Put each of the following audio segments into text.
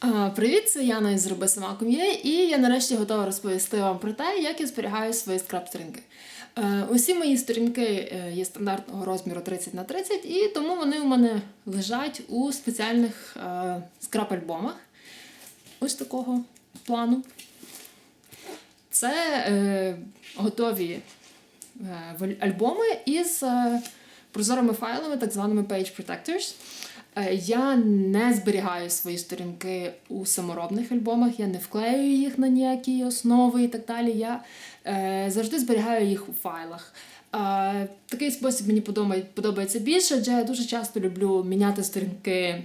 А, Привіт, це Яна із Зроби сама і я нарешті готова розповісти вам про те, як я зберігаю свої скраб-сторінки. Е, Усі мої сторінки е, є стандартного розміру 30 на 30, і тому вони у мене лежать у спеціальних е, скраб-альбомах. Ось такого плану. Це е, готові е, альбоми із е, прозорими файлами, так званими page protectors. Е, Я не зберігаю свої сторінки у саморобних альбомах, я не вклеюю їх на ніякі основи і так далі. Я е, завжди зберігаю їх у файлах. Е, такий спосіб мені подобає- подобається більше, адже я дуже часто люблю міняти сторінки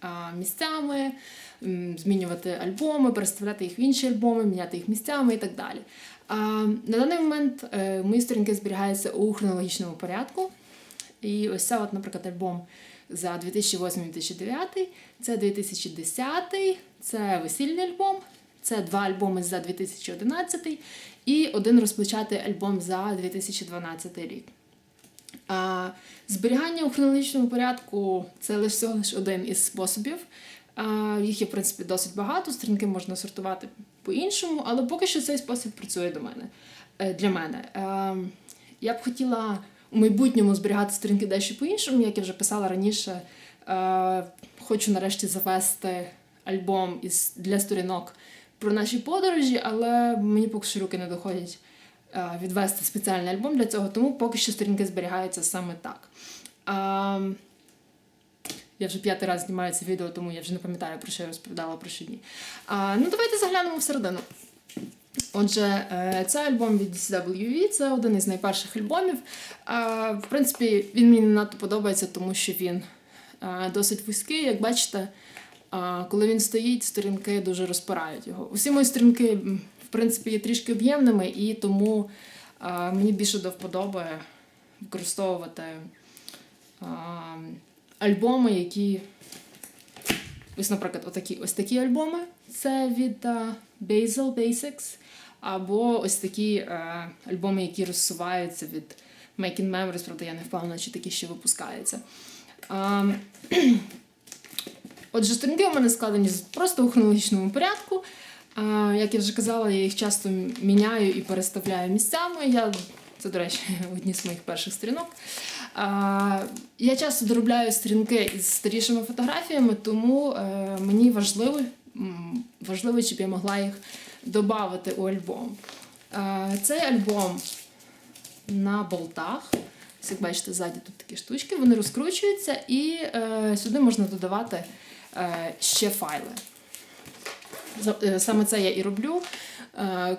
а, місцями, змінювати альбоми, переставляти їх в інші альбоми, міняти їх місцями і так далі. А, на даний момент е, мої сторінки зберігаються у хронологічному порядку. І ось це, от, наприклад, альбом за 2008-2009, це 2010, це весільний альбом, це два альбоми за 2011 і один розпочатий альбом за 2012 рік. А, зберігання у хронологічному порядку це лише один із способів. А, їх є, в принципі, досить багато, сторінки можна сортувати по-іншому, але поки що цей спосіб працює до мене, е, для мене. Е, я б хотіла у майбутньому зберігати сторінки дещо по-іншому, як я вже писала раніше. Е, хочу нарешті завести альбом із, для сторінок про наші подорожі, але мені поки що руки не доходять е, відвести спеціальний альбом для цього, тому поки що сторінки зберігаються саме так. А, я вже п'ятий раз знімаю це відео, тому я вже не пам'ятаю, про що я розповідала про що ні. А, ну, давайте заглянемо всередину. Отже, е, це альбом від DCWV, це один із найперших альбомів. В принципі, він мені не надто подобається, тому що він е, досить вузький. Як бачите, коли він стоїть, сторінки дуже розпирають його. Усі мої сторінки, в принципі, є трішки об'ємними, і тому мені більше до вподоби використовувати альбоми, які. Ось, наприклад, отакі, ось такі альбоми. Це від Basil Basics. Або ось такі е, альбоми, які розсуваються від Making Memories, правда, я не впевнена, чи такі ще випускаються. А, Отже, сторінки у мене складені просто у хронологічному порядку. А, як я вже казала, я їх часто міняю і переставляю місцями. Я, це, до речі, одні з моїх перших сторінок. А, я часто доробляю сторінки із старішими фотографіями, тому е, мені важливо, важливо, щоб я могла їх додати у альбом. Е, цей альбом на болтах. Як бачите, ззаді тут такі штучки, вони розкручуються, і е, сюди можна додавати е, ще файли. Саме це я і роблю,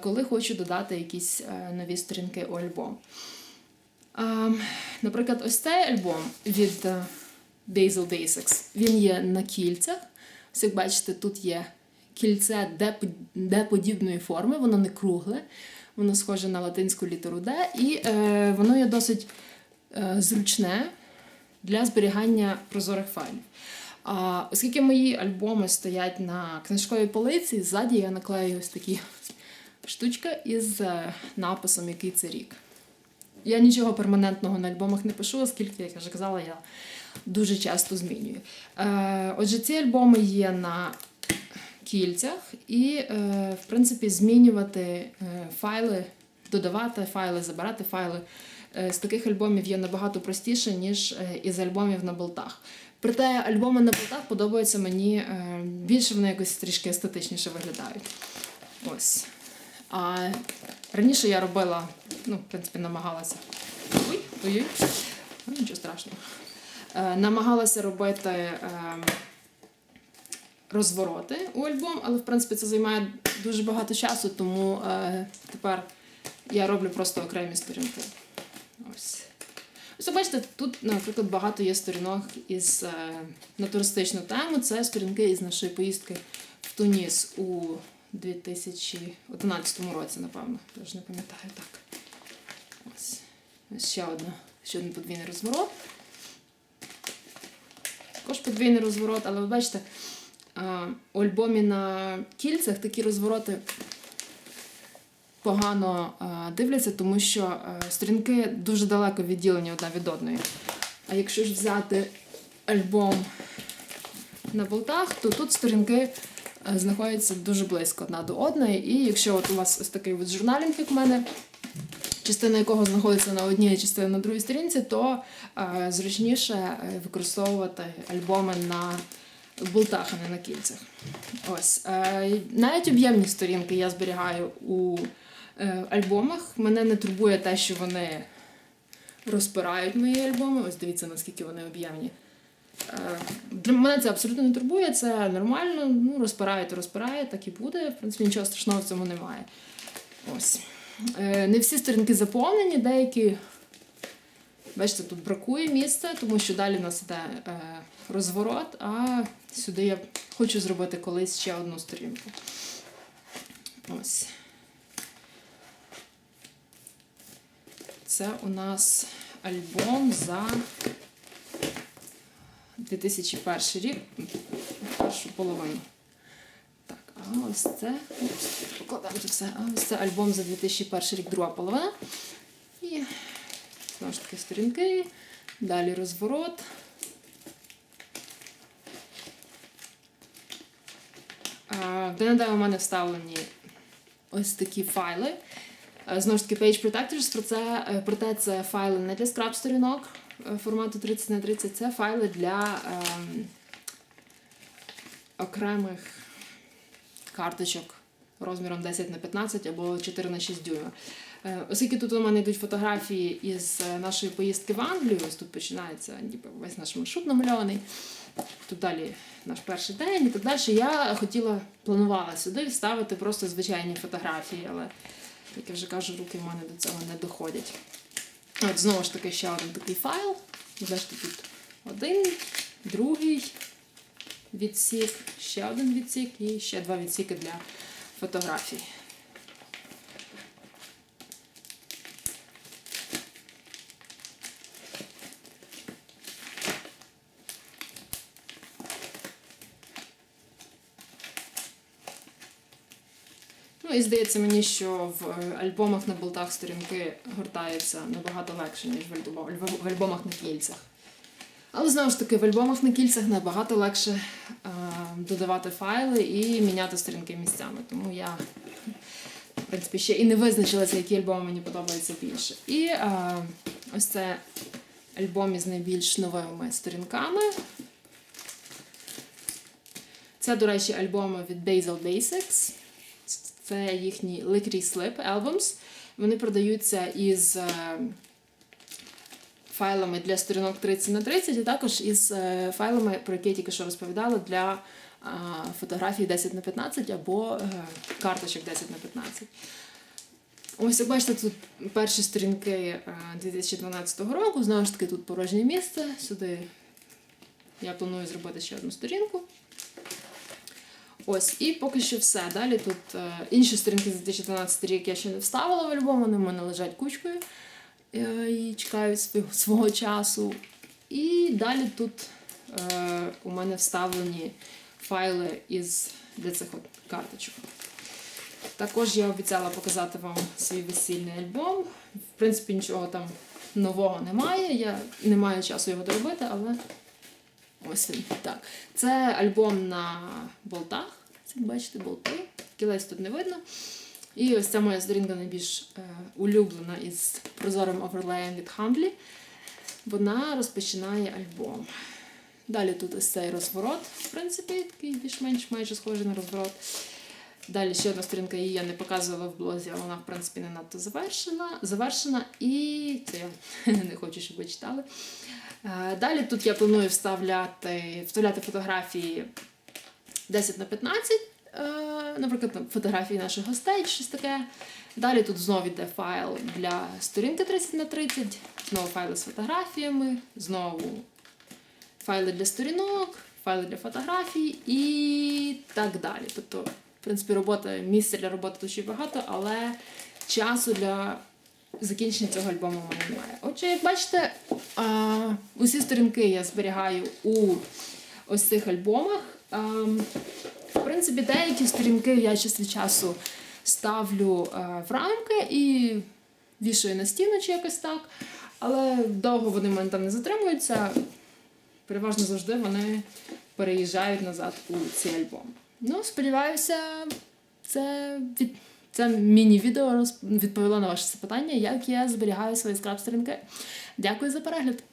коли хочу додати якісь нові сторінки у альбом. Наприклад, ось цей альбом від Basil Basics, він є на кільцях. Ось як бачите, тут є кільце Д-подібної форми, воно не кругле, воно схоже на латинську літеру Д, і е, воно є досить е, зручне для зберігання прозорих файлів. А, оскільки мої альбоми стоять на книжковій полиці, ззаді я наклею ось такі штучка із е, написом, який це рік. Я нічого перманентного на альбомах не пишу, оскільки, як я вже казала, я дуже часто змінюю. Е, отже, ці альбоми є на кільцях, і, е, в принципі, змінювати е, файли, додавати файли, забирати файли е, з таких альбомів є набагато простіше, ніж із альбомів на болтах. Проте альбоми на болтах подобаються мені більше, вони якось трішки естетичніше виглядають. Ось. А раніше я робила, ну, в принципі, намагалася. Ой, ой, ну, нічого страшного. Намагалася робити е, розвороти у альбом, але в принципі це займає дуже багато часу, тому е, тепер я роблю просто окремі сторінки. Ось. Ось бачите, тут, наприклад, багато є сторінок із е, на туристичну тему. Це сторінки із нашої поїздки в Туніс у 2011 році, напевно. Я ж не пам'ятаю так. Ось. Ось ще одна, ще один подвійний розворот. Також подвійний розворот, але ви бачите, у альбомі на кільцях такі розвороти погано дивляться, тому що сторінки дуже далеко відділені одна від одної. А якщо ж взяти альбом на болтах, то тут сторінки е, знаходяться дуже близько одна до одної. І якщо от у вас ось такий от журналінг, як у мене, частина якого знаходиться на одній, частина на другій сторінці, то е, зручніше е, використовувати альбоми на болтах, не на кільцях. Ось. Е, навіть об'ємні сторінки я зберігаю у е, альбомах. Мене не турбує те, що вони розпирають мої альбоми. Ось дивіться, наскільки вони об'ємні. Е, мене це абсолютно не турбує, це нормально. Ну, розпирає, то розпирає, так і буде. В принципі, нічого страшного в цьому немає. Ось. Не всі сторінки заповнені, деякі. Бачите, тут бракує місця, тому що далі в нас іде е, розворот, а сюди я хочу зробити колись ще одну сторінку. Ось. Це у нас альбом за 2001 рік, першу половину. Так, а ось це. Покладаємо це все. А ось це альбом за 2001 рік, друга половина. І знову ж таки сторінки. Далі розворот. В ДНД у мене вставлені ось такі файли. Знову ж таки, Page Protectors, про це, е, проте це файли не для скраб сторінок е, формату 30 на 30, це файли для ем, окремих карточок розміром 10 на 15 або 4 на 6 дюйма. Е, Оскільки тут у мене йдуть фотографії із е, нашої поїздки в Англію, ось тут починається ніби весь наш маршрут намальований. Тут далі наш перший день і так далі. Я хотіла, планувала сюди вставити просто звичайні фотографії, але, як я вже кажу, руки в мене до цього не доходять. От знову ж таки ще один такий файл. Бачите, тут один, другий відсік, ще один відсік і ще два відсіки для фотографій. Здається мені, що в е, альбомах на болтах сторінки гортаються набагато легше, ніж в альбомах на кільцях. Але знову ж таки, в альбомах на кільцях набагато легше е, додавати файли і міняти сторінки місцями. Тому я, в принципі, ще і не визначилася, які альбоми мені подобаються більше. І е, ось це альбом із найбільш новими сторінками. Це, до речі, альбоми від Basil Basics. Це їхні Licorice Slip Albums. Вони продаються із е, файлами для сторінок 30 на 30, і також із е, файлами, про які я тільки що розповідала, для е, фотографій 10 на 15 або карточок 10 на 15. Ось, як бачите, тут перші сторінки е, 2012 року. Знову ж таки, тут порожнє місце. Сюди я планую зробити ще одну сторінку. Ось, і поки що все. Далі тут е, інші сторінки за 2012 рік я ще не вставила в альбом, вони в мене лежать кучкою е, і чекають свого, часу. І далі тут е, у мене вставлені файли із для цих от карточок. Також я обіцяла показати вам свій весільний альбом. В принципі, нічого там нового немає. Я не маю часу його доробити, але ось він. Так. Це альбом на болтах. Це бачите, болти. Кілець тут не видно. І ось ця моя сторінка найбільш е, улюблена із прозорим оверлеєм від Humble. Вона розпочинає альбом. Далі тут ось цей розворот, в принципі, такий більш-менш майже схожий на розворот. Далі ще одна сторінка, її я не показувала в блозі, але вона, в принципі, не надто завершена. завершена. І це я не хочу, щоб ви читали. Е, Далі тут я планую вставляти, вставляти фотографії 10 на 15, е, наприклад, фотографії наших гостей, щось таке. Далі тут знову йде файл для сторінки 30 на 30, знову файли з фотографіями, знову файли для сторінок, файли для фотографій і так далі. Тобто, в принципі, робота, місця для роботи ще багато, але часу для закінчення цього альбому в мене немає. Отже, як бачите, усі сторінки я зберігаю у ось цих альбомах. А, в принципі, деякі сторінки я час від часу ставлю в рамки і вішаю на стіну чи якось так. Але довго вони в мене там не затримуються. Переважно завжди вони переїжджають назад у цей альбом. Ну, сподіваюся, це від. Це міні-відео розп- відповіло на ваше запитання, як я зберігаю свої скраб-сторінки. Дякую за перегляд!